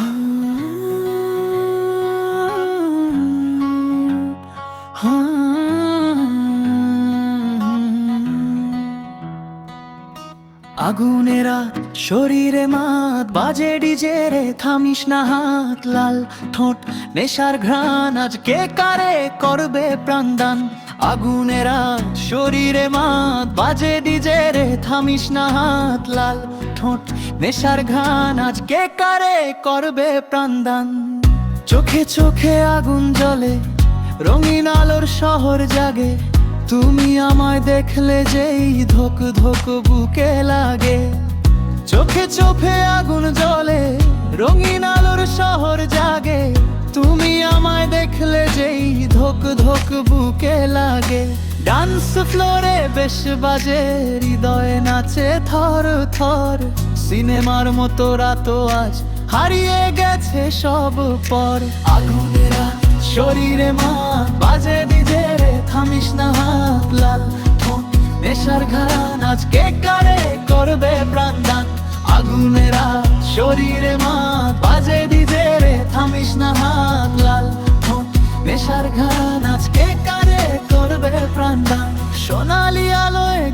আগুনেরা শরীরে মাত, বাজে ডিজে রে থামিস না হাত, লাল ঠোঁট, নেশার ঘ্রাণ, আজ কে কারে করবে প্রাণদান? আগুনেরা শরীরে মাত, বাজে ডিজে রে থামিস না হাত লাল, ঠোঁট নেশার ঘান আজ কে কারে করবে প্রাণদান? চোখে চোখে আগুন জ্বলে, রঙিন আলোর শহর জাগে। তুমি আমায় দেখলে যেই ধোক ধোক বুকে লাগে। চোখে চোখে আগুন জ্বলে, রঙিন আলোর শহর জাগে। তুমি আমায় দেখলে যেই ধোক ধোক বুকে লাগে। ডান্স ফ্লোরে বেশ বাজে, হৃদয়ে নাচে থর থর। সিনেমার মতো রাত আজ হারিয়ে গেছে সব পর। আগুনেরা শরীরে মা, বাজে দিজে থামিস না হাত লাল। নেশার ঘরান আজ কে কারে করবে প্রাণদান? আগুনেরা শরীরে মা, বাজে রে থামিস না হাত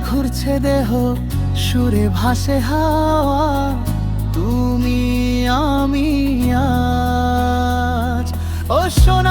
ঘুরছে দেহ সুরে ভাসে হাওয়া তুমি আমি আজ। ও দেহ